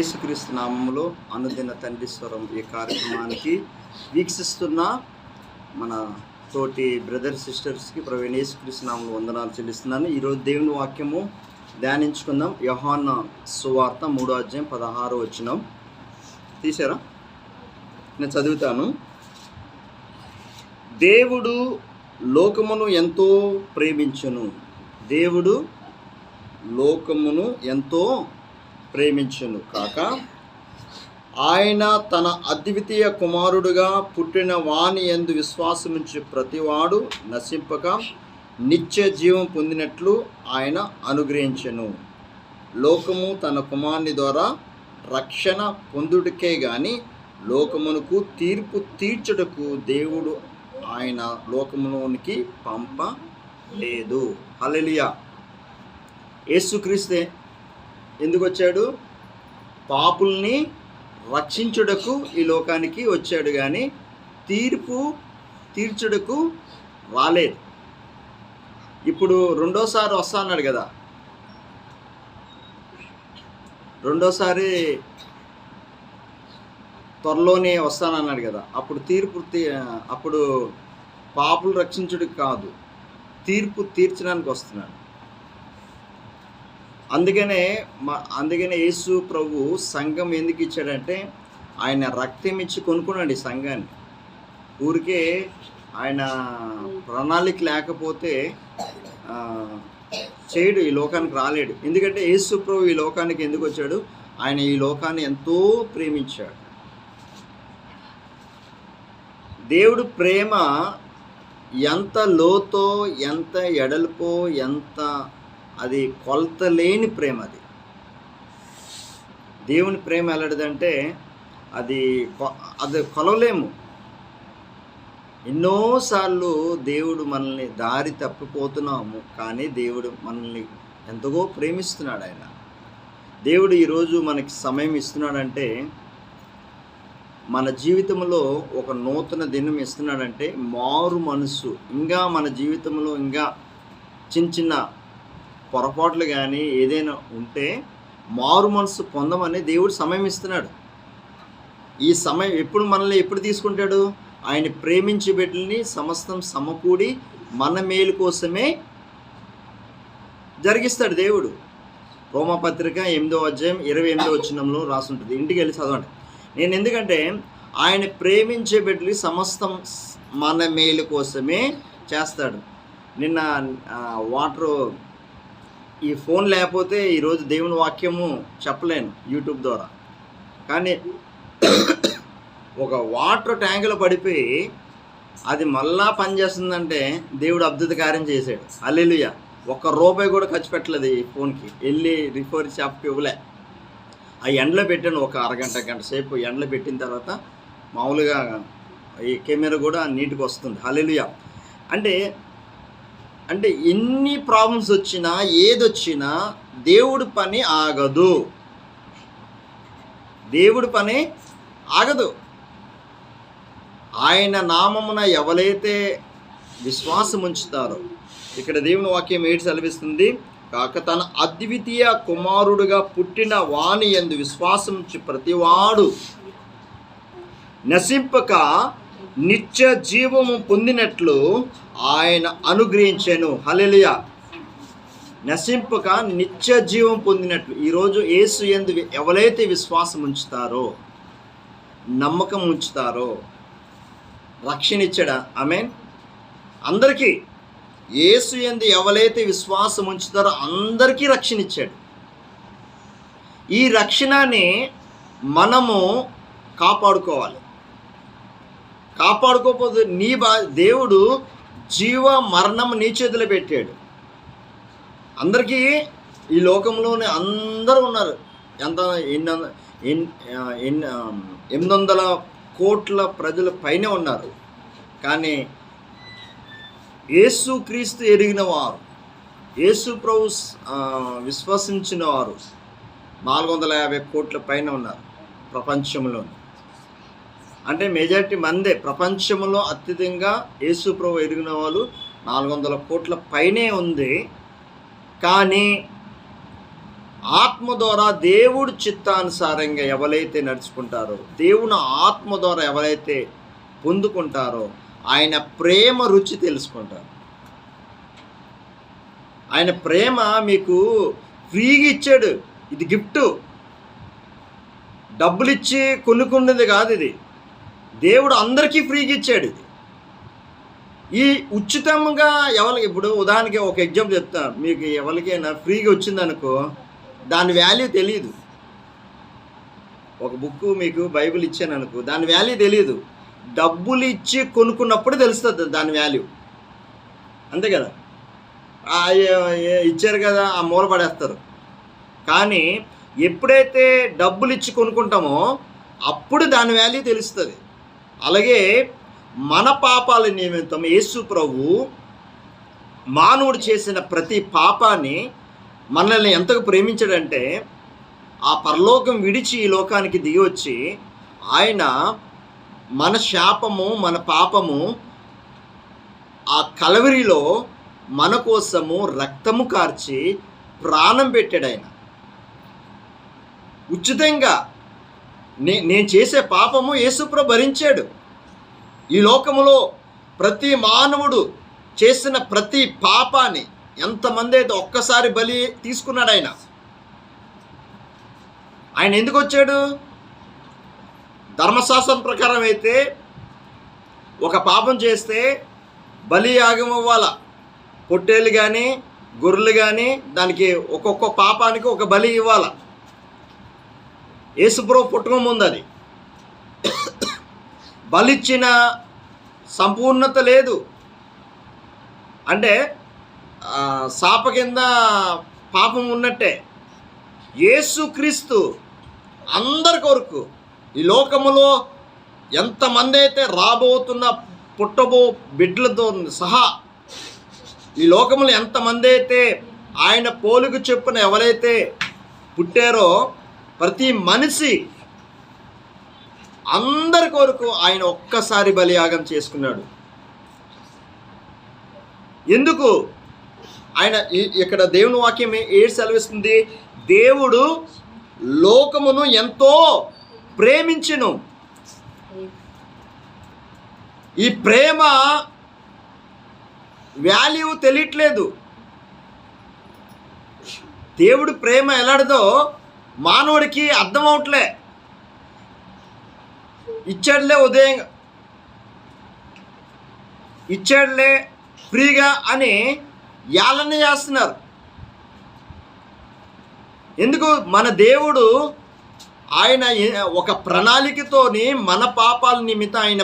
యేసుక్రీస్తు నామములో అనుదిన తండ్రి స్వరం ఈ కార్యక్రమానికి వీక్షిస్తున్న మన తోటి బ్రదర్ సిస్టర్స్కి ప్రవీణ్ యేసుక్రీస్తు నామంలో వందనాలు చెల్లిస్తున్నాను. ఈరోజు దేవుని వాక్యము ధ్యానించుకుందాం. యహాన్న సువార్త మూడో అధ్యాయం పదహారో వచ్చినాం తీసారా? నేను చదువుతాను. దేవుడు లోకమును ఎంతో ప్రేమించును. దేవుడు లోకమును ఎంతో ప్రేమించును కాక ఆయన తన అద్వితీయ కుమారుడుగా పుట్టిన వాణి ఎందు విశ్వాసముంచి ప్రతివాడు నశింపక నిత్య జీవం పొందినట్లు ఆయన అనుగ్రహించెను. లోకము తన కుమారుని ద్వారా రక్షణ పొందుటకే గాని లోకమునకు తీర్పు తీర్చుటకు దేవుడు ఆయన లోకములోనికి పంప లేదు హల్లెలూయా. యేసుక్రీస్తే ఎందుకు వచ్చాడు పాపుల్ని రక్షించుటకు ఈ లోకానికి వచ్చాడు కానీ తీర్పు తీర్చుటకు రాలేదు. ఇప్పుడు రెండోసారి వస్తా అన్నాడు కదా. రెండోసారి త్వరలోనే వస్తానన్నాడు కదా. అప్పుడు తీర్పు తీ- అప్పుడు పాపులు రక్షించుడికి కాదు తీర్పు తీర్చడానికి వస్తున్నాడు. అందుకనే మా అందుకనే యేసు ప్రభు సంఘం ఎందుకు ఇచ్చాడంటే ఆయన రక్తం ఇచ్చి కొనుక్కున్నాడు ఈ సంఘాన్ని. ఊరికే ఆయన ప్రణాళిక లేకపోతే చేయడు ఈ లోకానికి రాలేడు. ఎందుకంటే యేసు ప్రభు ఈ లోకానికి ఎందుకు వచ్చాడు? ఆయన ఈ లోకాన్ని ఎంతో ప్రేమించాడు. దేవుడు ప్రేమ ఎంత లోతో ఎంత ఎడల్పో ఎంత అది కొలత లేని ప్రేమ అది. దేవుని ప్రేమ ఎలాంటిదంటే అది కొ- అది కొలవలేము. ఎన్నోసార్లు దేవుడు మనల్ని దారి తప్పిపోతున్నాము కానీ దేవుడు మనల్ని ఎంతగో ప్రేమిస్తున్నాడు ఆయన. దేవుడు ఈరోజు మనకి సమయం ఇస్తున్నాడంటే మన జీవితంలో ఒక నూతన దినం ఇస్తున్నాడంటే మారు మనసు ఇంకా మన జీవితంలో ఇంకా చిన్న చిన్న పొరపాట్లు కానీ ఏదైనా ఉంటే మారు మనసు పొందమని దేవుడు సమయం ఇస్తున్నాడు. ఈ సమయం ఎప్పుడు మనల్ని ఎప్పుడు తీసుకుంటాడు? ఆయన ప్రేమించి బిడ్డల్ని సమస్తం సమకూడి మన మేలు కోసమే జరిగిస్తాడు దేవుడు. రోమపత్రిక ఎనిమిదో అధ్యాయం ఇరవై ఎనిమిదో వచ్చినంలో రాసుంటుంది. ఇంటికి వెళ్ళి చదవండి. నేను ఎందుకంటే ఆయన ప్రేమించే బిడ్డలు సమస్తం మన మేలు కోసమే చేస్తాడు. నిన్న వాటరు ఈ ఫోన్ లేకపోతే ఈరోజు దేవుని వాక్యము చెప్పలేను యూట్యూబ్ ద్వారా. కానీ ఒక వాటర్ ట్యాంకులో పడిపోయి అది మళ్ళా పనిచేస్తుందంటే దేవుడు అద్భుత కార్యం చేశాడు. అల్లెలుయ ఒక్క రూపాయి కూడా ఖర్చు పెట్టలేదు ఈ ఫోన్కి. వెళ్ళి రిఫర్ షాప్కి ఇవ్వలే. ఆ ఎండలో పెట్టాను ఒక అరగంట గంట సేపు ఎండలో పెట్టిన తర్వాత మామూలుగా ఈ కెమెరా కూడా నీట్గా వస్తుంది. హల్లెలూయ. అంటే అంటే ఎన్ని ప్రాబ్లమ్స్ వచ్చినా ఏదొచ్చినా దేవుడి పని ఆగదు. దేవుడి పని ఆగదు. ఆయన నామమున ఎవరైతే విశ్వాసం ఉంచుతారో ఇక్కడ దేవుని వాక్యం ఏడు సెలవిస్తుంది కాక తన అద్వితీయ కుమారుడుగా పుట్టిన వాణి ఎందు విశ్వాసం ప్రతివాడు నశింపక నిత్య జీవము పొందినట్లు ఆయన అనుగ్రహించాను. హలెలియ నశింపక నిత్య జీవం పొందినట్లు. ఈరోజు ఏసు ఎందు ఎవరైతే విశ్వాసం ఉంచుతారో నమ్మకం ఉంచుతారో రక్షణ ఇచ్చాడా? మీన్ అందరికీ ఏసు ఎందు ఎవరైతే విశ్వాసం ఉంచుతారో అందరికీ రక్షణ ఇచ్చాడు. ఈ రక్షణని మనము కాపాడుకోవాలి. కాపాడుకోకపోతే నీ బా దేవుడు జీవ మరణం నీ చేతిలో పెట్టాడు. అందరికీ ఈ లోకంలోనే అందరూ ఉన్నారు. ఎంత ఎన్ని ఎన్- ఎనిమిది వందల కోట్ల ప్రజల పైన ఉన్నారు. కానీ యేసు క్రీస్తు ఎరిగిన వారు యేసు ప్రభు విశ్వసించిన వారు నాలుగు వందల యాభై కోట్ల పైన ఉన్నారు ప్రపంచంలోని. అంటే మెజారిటీ మందే. ప్రపంచంలో అత్యధికంగా యేసు ప్రభు ఎరిగిన వాళ్ళు నాలుగు వందల కోట్ల పైనే ఉంది. కానీ ఆత్మ ద్వారా దేవుడు చిత్తానుసారంగా ఎవరైతే నడుచుకుంటారో దేవుని ఆత్మ ద్వారా ఎవరైతే పొందుకుంటారో ఆయన ప్రేమ రుచి తెలుసుకుంటారు. ఆయన ప్రేమ మీకు ఫ్రీగా ఇచ్చాడు. ఇది గిఫ్ట్. డబ్బులు ఇచ్చి కొనుక్కున్నది కాదు ఇది. దేవుడు అందరికీ ఫ్రీగా ఇచ్చాడు ఇది. ఈ ఉచితంగా ఎవరికి ఇప్పుడు ఉదాహరణకి ఒక ఎగ్జాంపుల్ చెప్తా. మీకు ఎవరికైనా ఫ్రీగా వచ్చిందనుకో దాని వాల్యూ తెలియదు ఒక బుక్ మీకు బైబిల్ ఇచ్చాను అనుకో దాని వాల్యూ తెలియదు డబ్బులు ఇచ్చి కొనుక్కున్నప్పుడు తెలుస్తుంది దాని వాల్యూ. అంతే కదా? ఇచ్చారు కదా ఆ మూల పడేస్తారు. కానీ ఎప్పుడైతే డబ్బులు ఇచ్చి కొనుక్కుంటామో అప్పుడు దాని వాల్యూ తెలుస్తుంది. అలాగే మన పాపాల నిమిత్తం యేసు ప్రభు మానవుడు చేసిన ప్రతి పాపాన్ని మనల్ని ఎంతకు ప్రేమించాడంటే ఆ పరలోకం విడిచి ఈ లోకానికి దిగి వచ్చి ఆయన మన శాపము మన పాపము ఆ కలవరిలో మన కోసము రక్తము కార్చి ప్రాణం పెట్టాడు ఆయన. ఉచితంగా నే నేను చేసే పాపము యేసుప్ర భరించాడు. ఈ లోకములో ప్రతి మానవుడు చేసిన ప్రతి పాపాన్ని ఎంతమంది అయితే ఒక్కసారి బలి తీసుకున్నాడు ఆయన. ఆయన ఎందుకు వచ్చాడు? ధర్మశాస్త్రం ప్రకారం అయితే ఒక పాపం చేస్తే బలి యాగం ఇవ్వాల పొట్టేలు కానీ గొర్రెలు కానీ దానికి ఒక్కొక్క పాపానికి ఒక బలి ఇవ్వాల? యేసుప్రభు పుట్టక ముందు అది. బలిచ్చిన సంపూర్ణత లేదు. అంటే సాప శాప కింద పాపం ఉన్నట్టే. యేసుక్రీస్తు అందరి కొరకు ఈ లోకములో ఎంతమంది అయితే రాబోతున్న పుట్టబో బిడ్డలతో సహా ఈ లోకములో ఎంతమంది అయితే ఆయన పోలుకు చెప్పున ఎవరైతే పుట్టారో ప్రతి మనిషి అందరి కొరకు ఆయన ఒక్కసారి బలియాగం చేసుకున్నాడు. ఎందుకు? ఆయన ఇక్కడ దేవుని వాక్యం ఏ- ఏడు సెలవిస్తుంది? దేవుడు లోకమును ఎంతో ప్రేమించును. ఈ ప్రేమ వాల్యూ తెలియట్లేదు. దేవుడు ప్రేమ ఎలాడదో మానవుడికి అర్థం అవట్లే. ఇచ్చాడులే ఉదయం ఇచ్చాడులే ఫ్రీగా అని యాలన చేస్తున్నారు. ఎందుకు? మన దేవుడు ఆయన ఒక ప్రణాళికతోని మన పాపాల నిమిత్తం ఆయన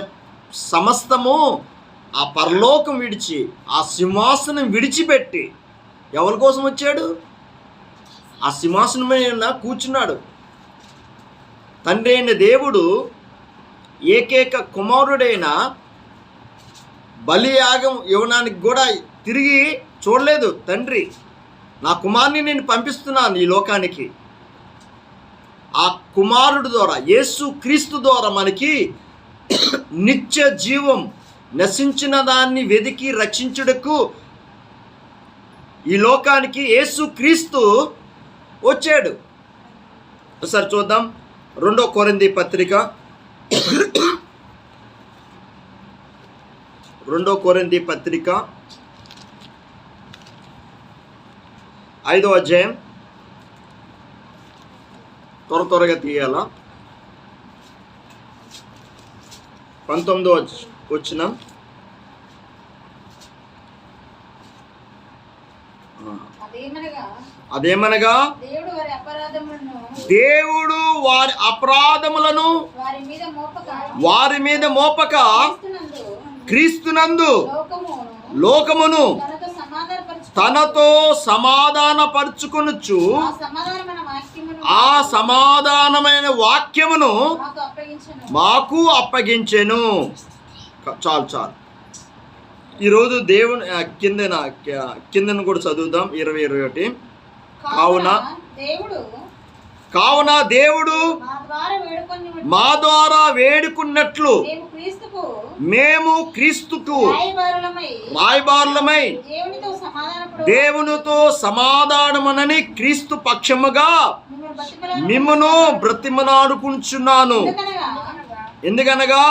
సమస్తము ఆ పరలోకం విడిచి ఆ సింహాసనం విడిచిపెట్టి ఎవరి కోసం వచ్చాడు? ఆ సింహాసనం కూర్చున్నాడు. తండ్రి అయిన దేవుడు ఏకైక కుమారుడైన బలియాగం ఇవ్వడానికి కూడా తిరిగి చూడలేదు. తండ్రి నా కుమారుని నేను పంపిస్తున్నాను ఈ లోకానికి. ఆ కుమారుడు ద్వారా యేసు క్రీస్తు ద్వారా మనకి నిత్య జీవం నశించిన దాన్ని వెదికి రక్షించుటకు ఈ లోకానికి యేసు క్రీస్తు వచ్చాడు. ఒకసారి చూద్దాం. రెండో కొరింది పత్రిక. రెండో కొరింది పత్రిక. ఐదో అధ్యాయం. త్వర త్వరగా తీయాల. పంతొమ్మిదో వచ్చినాం వచ్చిన ఆ, అదేమనగా దేవుడు వారి అపరాధములను వారి మీద మోపక క్రీస్తునందు లోకమును తనతో సమాధానపరచు తనతో సమాధానపరుచుకొనుచు ఆ సమాధానమైన వాక్యమును మాకు అప్పగించను. చాలు చాలు. ఈరోజు దేవుని కిందన కిందన కూడా చదువుదాం. ఇరవై ఇరవై ఒకటి. కావున దేవుడు కావున దేవుడు మా ద్వారా వేడుకున్నట్లు మేము క్రీస్తుకు రాయబారులమై దేవునితో సమాధానమనని క్రీస్తు పక్షముగా మిమ్మను బ్రతిమలాడుకుంటున్నాను. ఎందుకనగా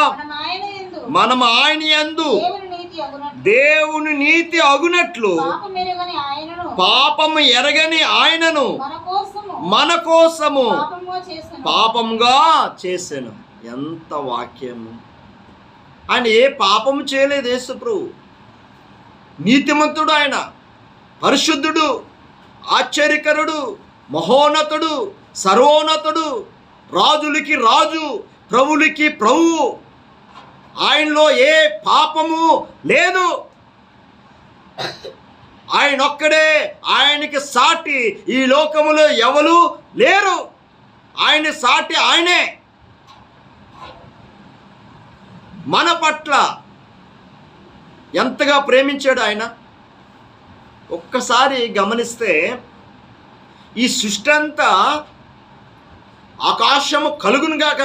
మనం ఆయన యందు దేవుని నీతి అగునట్లు. పాపము ఎరగని ఆయనను. మన కోసము. పాపముగా చేశాను. ఎంత వాక్యము. ఆయన ఏ పాపము చేయలేదు యేసు ప్రభు నీతిమంతుడు ఆయన. పరిశుద్ధుడు. ఆశ్చర్యకరుడు. మహోన్నతుడు. సర్వోన్నతుడు. రాజులకి రాజు. ప్రభులకి ప్రభు. ఆయనలో ఏ పాపము లేదు. ఆయన ఒక్కడే ఆయనకి సాటి ఈ లోకములో ఎవరు లేరు. ఆయన సాటి ఆయనే. మన పట్ల ఎంతగా ప్రేమించాడు ఆయన? ఒక్కసారి గమనిస్తే ఈ సృష్టి అంతా ఆకాశము కలుగునుగాక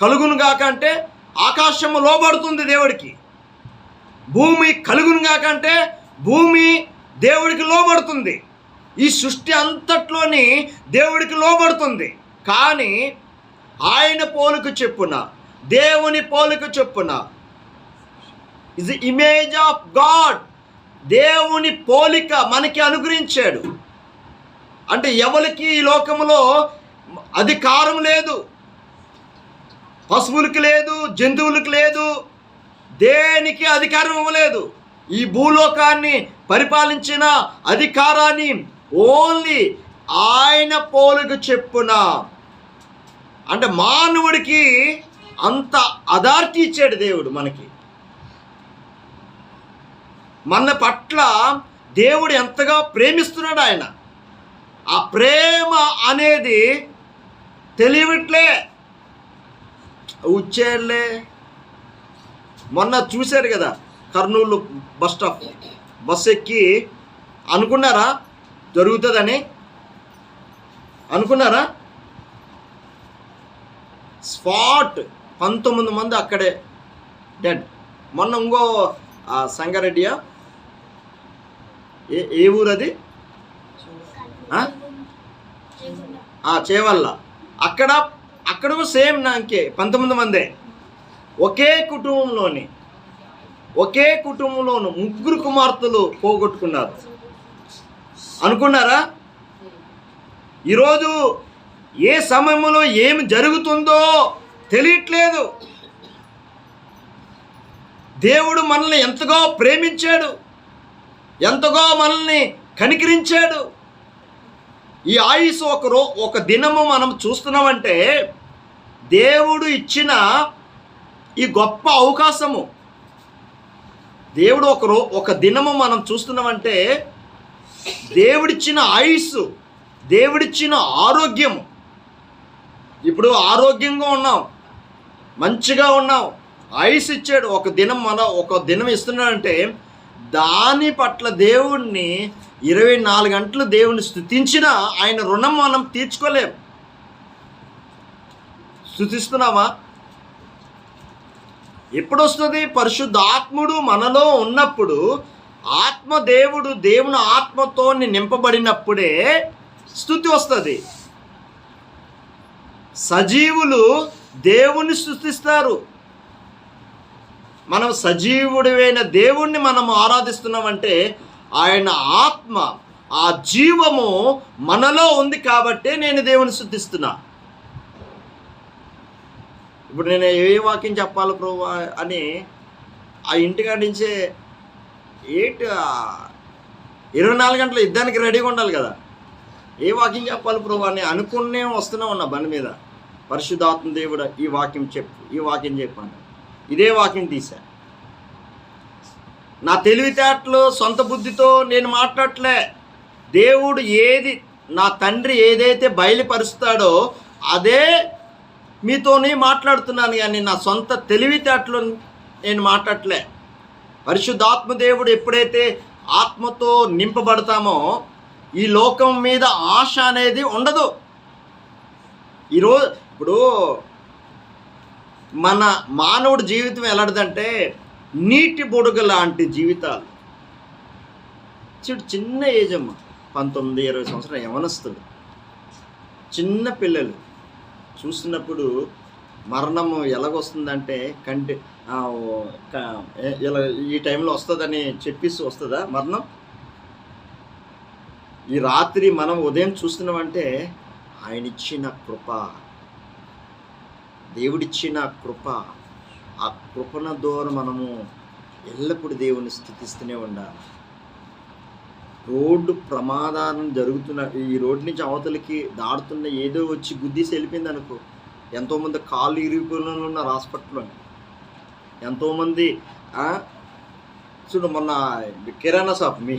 కలుగునుగాక అంటే ఆకాశము లోబడుతుంది దేవుడికి. భూమి కలుగునుగా కంటే భూమి దేవుడికి లోబడుతుంది. ఈ సృష్టి అంతట్లోని దేవుడికి లోబడుతుంది. కానీ ఆయన పోలిక చెప్పున దేవుని పోలిక చెప్పున ఇస్ ఇమేజ్ ఆఫ్ గాడ్ దేవుని పోలిక మనకి అనుగ్రహించాడు. అంటే ఎవరికి ఈ లోకములో అధికారం లేదు. పశువులకి లేదు జంతువులకు లేదు దేనికి అధికారం ఇవ్వలేదు. ఈ భూలోకాన్ని పరిపాలించిన అధికారాన్ని ఓన్లీ ఆయన పోలుకు చెప్పున. అంటే మానవుడికి అంత అథారిటీ ఇచ్చాడు దేవుడు మనకి. మన పట్ల దేవుడు ఎంతగా ప్రేమిస్తున్నాడు ఆయన. ఆ ప్రేమ అనేది తెలియట్లే ఉచ్చేర్లే మొన్న చూశారు కదా కర్నూలు బస్ స్టాప్. బస్ ఎక్కి అనుకున్నారా? జరుగుతుందని? అనుకున్నారా? స్పాట్ పంతొమ్మిది మంది అక్కడే డెడ్ మొన్న ఇంకో సంగారెడ్డియా? ఏ ఏ ఊరు అది చేవల్ల. అక్కడ అక్కడ సేమ్ నాకే పంతొమ్మిది మందే. ఒకే కుటుంబంలోని ఒకే కుటుంబంలోను ముగ్గురు కుమార్తెలు పోగొట్టుకున్నారు. అనుకున్నారా? ఈరోజు ఏ సమయంలో ఏమి జరుగుతుందో తెలియట్లేదు. దేవుడు మనల్ని ఎంతగా ప్రేమించాడు ఎంతగా మనల్ని కనికరించాడు. ఈ ఆయుష్ ఒక రో ఒక దినము మనం చూస్తున్నామంటే దేవుడు ఇచ్చిన ఈ గొప్ప అవకాశము. దేవుడు ఒక రో ఒక దినము మనం చూస్తున్నామంటే దేవుడిచ్చిన ఆయుస్సు దేవుడిచ్చిన ఆరోగ్యము. ఇప్పుడు ఆరోగ్యంగా ఉన్నాం మంచిగా ఉన్నాం ఆయుస్ ఇచ్చాడు ఒక దినం మన ఒక దినం ఇస్తున్నాడంటే దాని పట్ల దేవుణ్ణి ఇరవై నాలుగు గంటలు దేవుని స్థుతించినా ఆయన రుణం మనం తీర్చుకోలేం. స్థుతిస్తున్నావా ఎప్పుడు వస్తుంది మనలో ఉన్నప్పుడు ఆత్మ దేవుడు దేవుని ఆత్మతో నింపబడినప్పుడే స్థుతి వస్తుంది. సజీవులు దేవుణ్ణి స్థుతిస్తారు. మనం సజీవుడివైన దేవుణ్ణి మనం ఆరాధిస్తున్నామంటే ఆయన ఆత్మ ఆ జీవము మనలో ఉంది కాబట్టే నేను దేవుని స్థుతిస్తున్నా. ఇప్పుడు నేను ఏ వాక్యం చెప్పాలి ప్రభు అని ఆ ఇంటికాడ నుంచే ఏంటి ఇరవై నాలుగు గంటలు యుద్ధానికి రెడీగా ఉండాలి కదా. ఏ వాక్యం చెప్పాలి ప్రభు అని అనుకునే వస్తూనే ఉన్నా బండి మీద. పరిశుద్ధాత్మ దేవుడు ఈ వాక్యం చెప్పు ఈ వాక్యం చెప్పాను ఇదే వాక్యం తీసా. నా తెలివితేటలు సొంత బుద్ధితో నేను మాట్లాడలే దేవుడు ఏది నా తండ్రి ఏదైతే బయలుపరుస్తాడో అదే మీతోనే మాట్లాడుతున్నాను కానీ నా సొంత తెలివితేటలు నేను మాట్లాడలే పరిశుద్ధాత్మ దేవుడు ఎప్పుడైతే ఆత్మతో నింపబడతామో ఈ లోకం మీద ఆశ అనేది ఉండదు. ఈరోజు ఇప్పుడు మన మానవుడి జీవితం ఎలాంటిదంటే నీటి బుడగ లాంటి జీవితాలు. చూడు చిన్న ఏజ్ అమ్మ పంతొమ్మిది ఇరవై సంవత్సరాలు యవనస్తుడు. చిన్న పిల్లలు. చూసినప్పుడు మరణము ఎలాగొస్తుందంటే కంటి ఇలా ఈ టైంలో వస్తుందని చెప్పేసి వస్తుందా మరణం? ఈ రాత్రి మనం ఉదయం చూస్తున్నామంటే ఆయన ఇచ్చిన కృప దేవుడిచ్చిన కృప. ఆ కృపణ ద్వారా మనము ఎల్లప్పుడూ దేవుని స్థుతిస్తూనే ఉండాలి. రోడ్డు ప్రమాదం జరుగుతున్న ఈ రోడ్డు నుంచి అవతలికి దాడుతున్న ఏదో వచ్చి గుద్దీసి వెళ్ళిపోయింది అనుకో. ఎంతోమంది కాళ్ళు ఇరిగిపోయిన ఉన్న ఉన్నారు హాస్పిటల్లో ఎంతోమంది చూడు మొన్న కిరాణా షాప్ మీ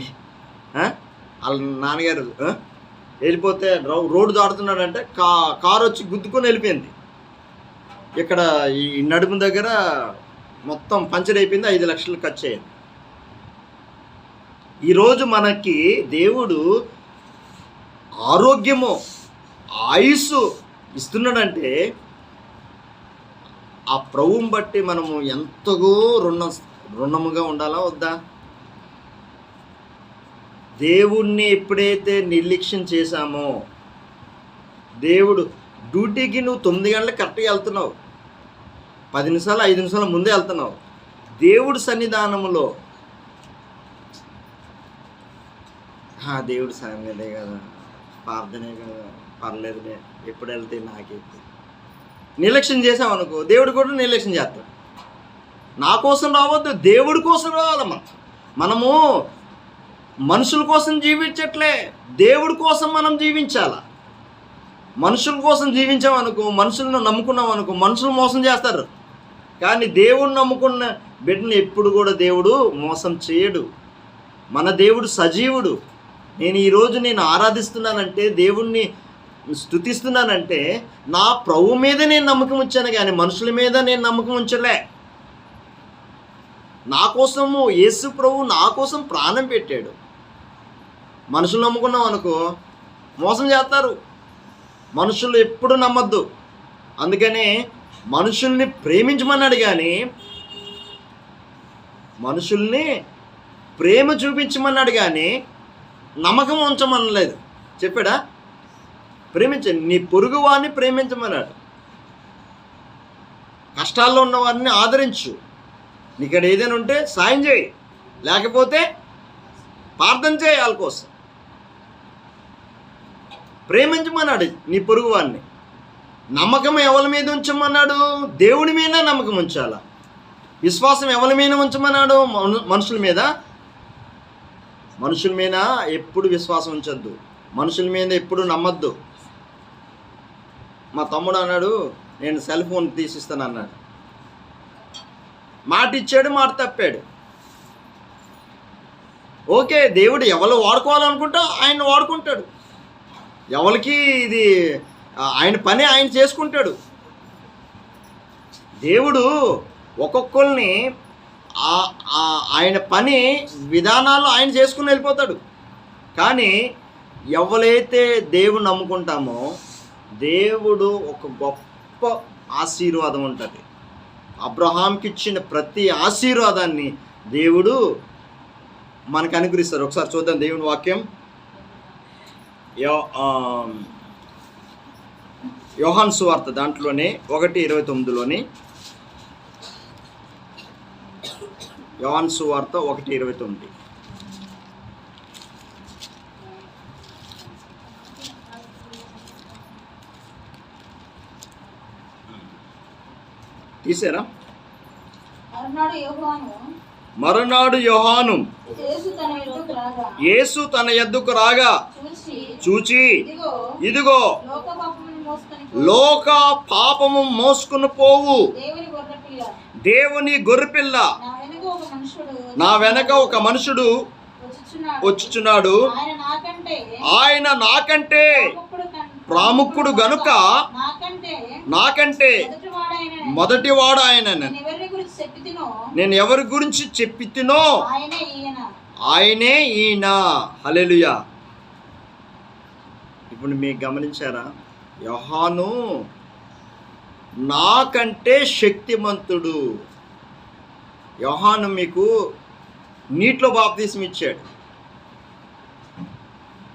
వాళ్ళ నాన్నగారు వెళ్ళిపోతే రోడ్డు దాడుతున్నాడంటే కా కారు వచ్చి గుద్దుకొని వెళ్ళిపోయింది. ఇక్కడ ఈ నడుము దగ్గర మొత్తం పంచర్ అయిపోయింది ఐదు లక్షలు ఖర్చు అయ్యింది. ఈరోజు మనకి దేవుడు ఆరోగ్యము ఆయుస్సు ఇస్తున్నాడంటే ఆ ప్రభువుని బట్టి మనము ఎంతగో రుణ రుణముగా ఉండాలా వద్దా? దేవుణ్ణి ఎప్పుడైతే నిర్లక్ష్యం చేశామో దేవుడు డ్యూటీకి నువ్వు తొమ్మిది గంటలకు కరెక్ట్గా వెళ్తున్నావు. పది నిమిషాలు ఐదు నిమిషాల ముందే వెళ్తున్నావు. దేవుడు సన్నిధానములో ఆ, దేవుడు సంగతే కదా. ప్రార్థనే కదా. పర్లేదులే ఎప్పుడు వెళ్తే నాకే. నిర్లక్ష్యం చేసామనుకో దేవుడు కూడా నిర్లక్ష్యం చేస్తాడు. నా కోసం రావద్దు దేవుడి కోసం రావాలమ్మా. మనము మనుషుల కోసం జీవించట్లే దేవుడి కోసం మనం జీవించాల? మనుషుల కోసం జీవించామనుకో మనుషులను నమ్ముకున్నాం అనుకో మనుషులు మోసం చేస్తారు. కానీ దేవుడు నమ్ముకున్న బిడ్డను ఎప్పుడు కూడా దేవుడు మోసం చేయడు. మన దేవుడు సజీవుడు. నేను ఈరోజు నేను ఆరాధిస్తున్నానంటే దేవుణ్ణి స్థుతిస్తున్నానంటే నా ప్రభు మీద నేను నమ్మకం ఉంచాను కానీ మనుషుల మీద నేను నమ్మకం ఉంచలే. నా కోసము యేసు ప్రభు నా కోసం ప్రాణం పెట్టాడు. మనుషులు నమ్ముకున్నాం అనుకో మోసం చేస్తారు. మనుషులు ఎప్పుడు నమ్మద్దు. అందుకనే మనుషుల్ని ప్రేమించమన్నాడు కానీ మనుషుల్ని ప్రేమ చూపించమన్నాడు కానీ నమ్మకం ఉంచమనలేదు. చెప్పాడా? ప్రేమించండి నీ పొరుగు వారిని ప్రేమించమన్నాడు. కష్టాల్లో ఉన్న వారిని ఆదరించు. నీకడ ఏదైనా ఉంటే సాయం చేయి. లేకపోతే ప్రార్థన చేయి వాళ్ళ కోసం. ప్రేమించమన్నాడు నీ పొరుగు వారిని నమ్మకం ఎవరి మీద ఉంచమన్నాడు? దేవుడి మీద నమ్మకం ఉంచాల? విశ్వాసం ఎవరి మీద ఉంచమన్నాడు? మనుషుల మీద? మనుషుల మీద ఎప్పుడు విశ్వాసం ఉంచొద్దు. మనుషుల మీద ఎప్పుడు నమ్మద్దు. మా తమ్ముడు అన్నాడు నేను సెల్ ఫోన్ తీసిస్తాను అన్నాడు. మాట ఇచ్చాడు మాట తప్పాడు. ఓకే దేవుడు ఎవరు వాడుకోవాలనుకుంటా ఆయన వాడుకుంటాడు. ఎవరికి ఇది ఆయన పని ఆయన చేసుకుంటాడు. దేవుడు ఒక్కొక్కరిని ఆయన పని విధానాలు ఆయన చేసుకుని వెళ్ళిపోతాడు. కానీ ఎవరైతే దేవుడు నమ్ముకుంటామో దేవుడు ఒక గొప్ప ఆశీర్వాదం ఉంటుంది. అబ్రహాంకి ఇచ్చిన ప్రతి ఆశీర్వాదాన్ని దేవుడు మనకు అనుగ్రహిస్తారు. ఒకసారి చూద్దాం దేవుని వాక్యం. యో యోహాన్ సువార్త దాంట్లోనే ఒకటి ఇరవై తొమ్మిదిలోని యోహాన్ సువార్త ఒకటి ఇరవై తొమ్మిది. తీసారా? మరునాడు యోహాను. యేసు తన ఎద్దుకు రాగా. చూచి. ఇదిగో లోక పాపము మోసుకుని పోవు. దేవుని గొర్రెపిల్ల. నా వెనుక ఒక మనుషుడు వచ్చుచున్నాడు. ఆయన నాకంటే ప్రాముఖుడు గనుక నాకంటే మొదటివాడు ఆయన నేను ఎవరి గురించి చెప్పి తినో నేను ఎవరి గురించి చెప్పి తినో ఆయనే ఈయన. హల్లెలూయా. ఇప్పుడు మీకు గమనించారా? యోహాను నాకంటే శక్తిమంతుడు. యోహాను మీకు నీటిలో బాప్తీసం ఇచ్చాడు.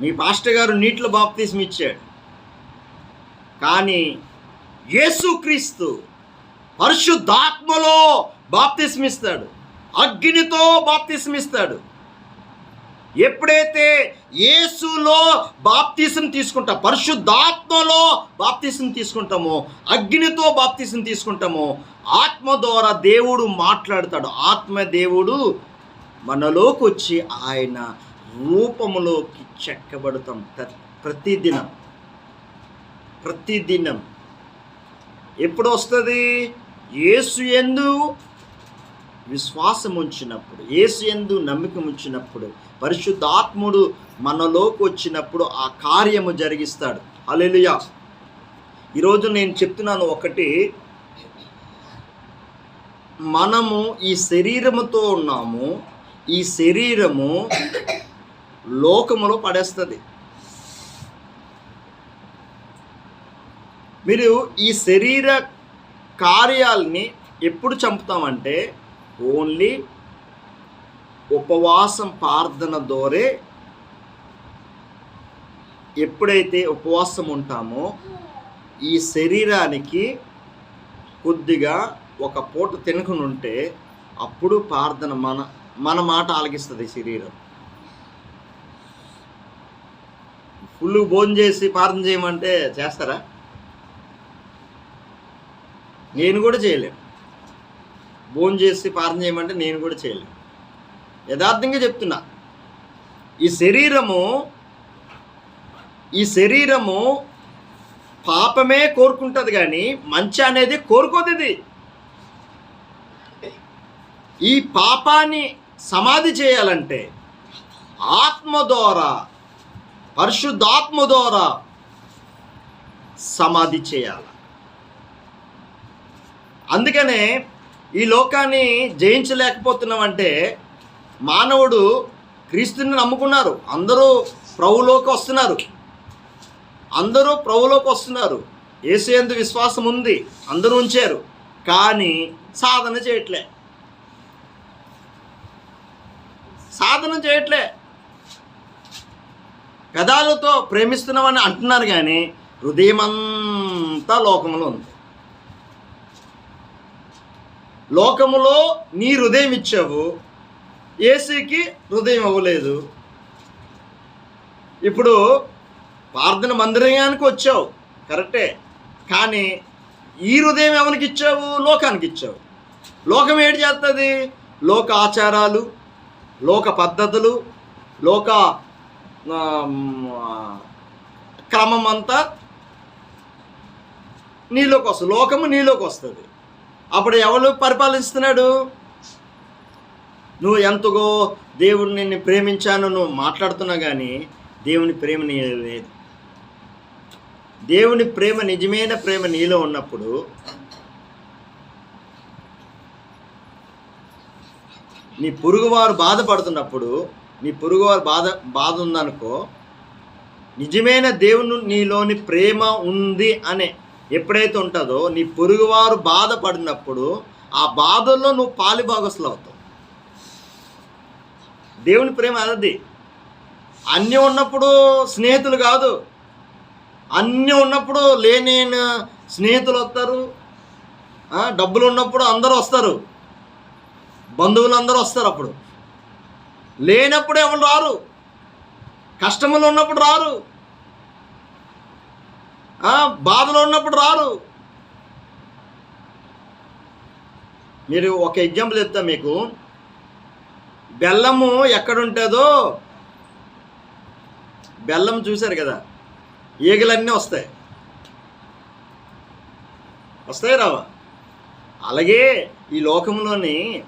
మీ పాస్టర్ గారు నీటిలో బాప్తీసం ఇచ్చాడు. కానీ యేసుక్రీస్తు పరిశుద్ధాత్మలో బాప్తిస్మిస్తాడు. అగ్నితో బాప్తిస్మిస్తాడు. ఎప్పుడైతే యేసులో బాప్తీసం తీసుకుంటా పరిశుద్ధాత్మలో బాప్తీసం తీసుకుంటామో అగ్నితో బాప్తీసం తీసుకుంటామో ఆత్మ ద్వారా దేవుడు మాట్లాడతాడు. ఆత్మ దేవుడు మనలోకి వచ్చి ఆయన రూపములోకి చెక్కబడతాం ప్రతిదినం. ప్రతిదినం. ఎప్పుడు వస్తుంది యేసు ఎందు విశ్వాసం ఉంచినప్పుడు ఏసు ఎందు నమ్మకం ఉంచినప్పుడు పరిశుద్ధాత్ముడు మనలోకి వచ్చినప్పుడు ఆ కార్యము జరిగిస్తాడు. అలెలుయా ఈరోజు నేను చెప్తున్నాను ఒకటి. మనము ఈ శరీరముతో ఉన్నాము. ఈ శరీరము లోకములో పడేస్తుంది. మీరు ఈ శరీర కార్యాలని ఎప్పుడు చంపుతామంటే ఓన్లీ ఉపవాసం ప్రార్థన దోరే ఎప్పుడైతే ఉపవాసం ఉంటామో ఈ శరీరానికి కొద్దిగా ఒక పూట తినకుండా ఉంటే అప్పుడు ప్రార్థన మన మన మాట ఆలగిస్తుంది శరీరం. ఫుల్ భోజనం చేసి ప్రార్థన చేయమంటే చేస్తారా? నేను కూడా చేయలేను. భోజనం చేసి ప్రార్థన చేయమంటే నేను కూడా చేయలేను. యథార్థంగా చెప్తున్నా. ఈ శరీరము ఈ శరీరము పాపమే కోరుకుంటుంది కానీ మంచి అనేది కోరుకోదు ఇది ఈ పాపాన్ని సమాధి చేయాలంటే ఆత్మ ద్వారా పరిశుద్ధాత్మ ద్వారా సమాధి చేయాలి. అందుకనే ఈ లోకాన్ని జయించలేకపోతున్నామంటే మానవుడు క్రీస్తుని నమ్ముకున్నారు. అందరూ ప్రభులోకి వస్తున్నారు. అందరూ ప్రభులోకి వస్తున్నారు. ఏసేందు విశ్వాసం ఉంది. అందరూ ఉంచారు. కానీ సాధన చేయట్లే. సాధన చేయట్లే. పెదాలతో ప్రేమిస్తున్నామని అంటున్నారు కానీ హృదయమంతా లోకంలో ఉంది. లోకములో నీ హృదయం ఇచ్చావు. ఏసీకి హృదయం అవ్వలేదు. ఇప్పుడు ప్రార్థన మందిరానికి వచ్చావు. కరెక్టే. కానీ ఈ హృదయం ఎవరికి ఇచ్చావు? లోకానికి ఇచ్చావు. లోకం ఏడు చేస్తుంది లోక ఆచారాలు లోక పద్ధతులు లోక క్రమం అంతా నీలోకి వస్తుంది. లోకము నీలోకి వస్తుంది. అప్పుడు ఎవరు పరిపాలిస్తున్నాడు? నువ్వు ఎంతగో దేవుడిని నిన్ను ప్రేమించాను నువ్వు మాట్లాడుతున్నా కానీ దేవుని ప్రేమ లేదు. దేవుని ప్రేమ నిజమైన ప్రేమ నీలో ఉన్నప్పుడు నీ పొరుగువారు బాధపడుతున్నప్పుడు నీ పొరుగువారు బాధ బాధ ఉందనుకో నిజమైన దేవుని నీలోని ప్రేమ ఉంది అనే ఎప్పుడైతే ఉంటుందో నీ పొరుగువారు బాధపడినప్పుడు ఆ బాధల్లో నువ్వు పాలిభాగస్తులు అవుతావు. దేవుని ప్రేమ అదది అన్నీ ఉన్నప్పుడు స్నేహితులు కాదు. అన్నీ ఉన్నప్పుడు లేని స్నేహితులు వస్తారు. డబ్బులు ఉన్నప్పుడు అందరూ వస్తారు. బంధువులు అందరూ వస్తారు అప్పుడు. లేనప్పుడు ఎవరు రారు? కష్టములు ఉన్నప్పుడు రారు. బాధలో ఉన్నప్పుడు రారు. మీరు ఒక ఎగ్జాంపుల్ చెప్తా మీకు. బెల్లము ఎక్కడుంటుందో బెల్లం చూశారు కదా ఈగలన్నీ వస్తాయి. వస్తాయి రావా? అలాగే ఈ లోకంలోని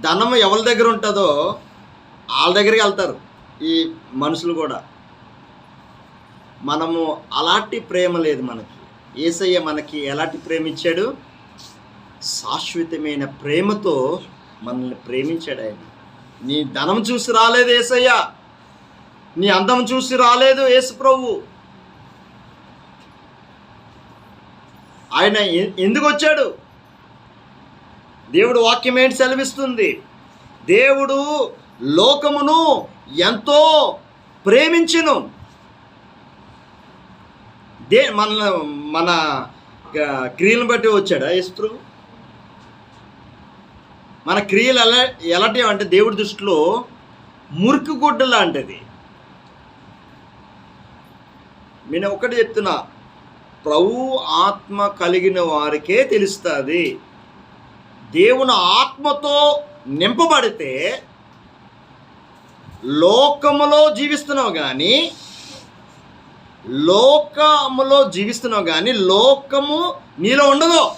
ధనం ఎవరి దగ్గర ఉంటుందో వాళ్ళ దగ్గరికి వెళ్తారు ఈ మనుషులు కూడా. మనము అలాంటి ప్రేమ లేదు మనకి. ఏసయ్య మనకి ఎలాంటి ప్రేమ ఇచ్చాడు శాశ్వతమైన ప్రేమతో మనల్ని ప్రేమించాడు ఆయన. నీ ధనం చూసి రాలేదు ఏసయ్య. నీ అందం చూసి రాలేదు యేసు ప్రభు. ఆయన ఎందుకు వచ్చాడు? దేవుడు వాక్యం ఏంటి సెలవిస్తుంది? దేవుడు లోకమును ఎంతో ప్రేమించును. దే మన మన క్రియలను బట్టి వచ్చాడా యేసు మన క్రియలు ఎలా ఎలాంటివి అంటే దేవుడి దృష్టిలో మురికి గుడ్డ లాంటిది. నేను ఒకటి చెప్తున్నా ప్రభు ఆత్మ కలిగిన వారికే తెలుస్తుంది. దేవుని ఆత్మతో నింపబడితే లోకములో జీవిస్తున్నావు కానీ లోకములో జీవిస్తున్నావు కానీ లోకము నీలో ఉండదు.